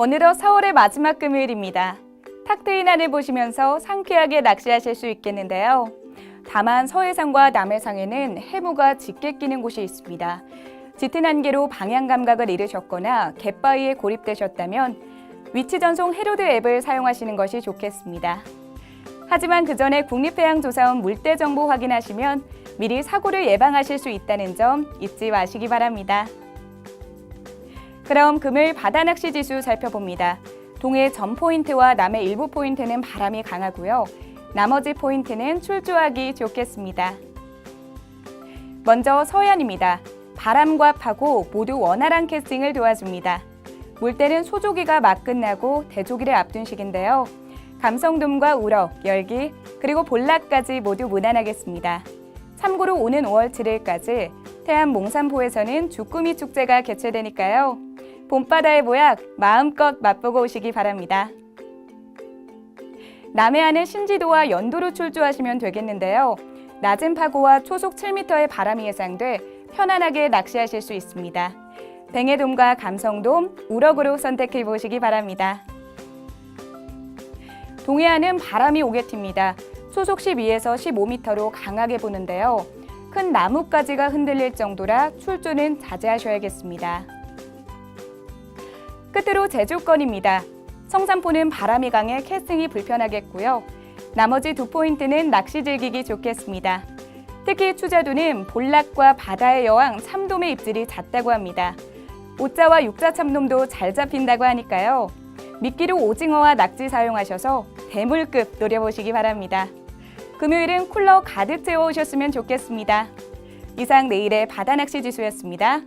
어느덧 4월의 마지막 금요일입니다. 탁 트인 하늘 보시면서 상쾌하게 낚시하실 수 있겠는데요. 다만 서해상과 남해상에는 해무가 짙게 끼는 곳이 있습니다. 짙은 안개로 방향 감각을 잃으셨거나 갯바위에 고립되셨다면 위치 전송 해로드 앱을 사용하시는 것이 좋겠습니다. 하지만 그 전에 국립해양조사원 물때 정보 확인하시면 미리 사고를 예방하실 수 있다는 점 잊지 마시기 바랍니다. 그럼 금요일 바다 낚시 지수 살펴봅니다. 동해 전 포인트와 남해 일부 포인트는 바람이 강하고요. 나머지 포인트는 출조하기 좋겠습니다. 먼저 서해안입니다. 바람과 파고 모두 원활한 캐스팅을 도와줍니다. 물때는 소조기가 막 끝나고 대조기를 앞둔 시기인데요. 감성돔과 우럭, 열기, 그리고 볼락까지 모두 무난하겠습니다. 참고로 오는 5월 7일까지 태안 몽산포에서는 주꾸미 축제가 개최되니까요. 봄바다의 보약 마음껏 맛보고 오시기 바랍니다. 남해안은 신지도와 연도로 출조하시면 되겠는데요. 낮은 파고와 초속 7m의 바람이 예상돼 편안하게 낚시하실 수 있습니다. 뱅해돔과 감성돔, 우럭으로 선택해 보시기 바랍니다. 동해안은 바람이 오게팁니다. 초속 12에서 15m로 강하게 부는데요. 큰 나뭇가지가 흔들릴 정도라 출조는 자제하셔야겠습니다. 끝으로 제주권입니다. 성산포는 바람이 강해 캐스팅이 불편하겠고요. 나머지 두 포인트는 낚시 즐기기 좋겠습니다. 특히 추자도는 볼락과 바다의 여왕 참돔의 입질이 잦다고 합니다. 오자와 육자 참돔도 잘 잡힌다고 하니까요. 미끼로 오징어와 낙지 사용하셔서 대물급 노려보시기 바랍니다. 금요일은 쿨러 가득 채워 오셨으면 좋겠습니다. 이상 내일의 바다 낚시 지수였습니다.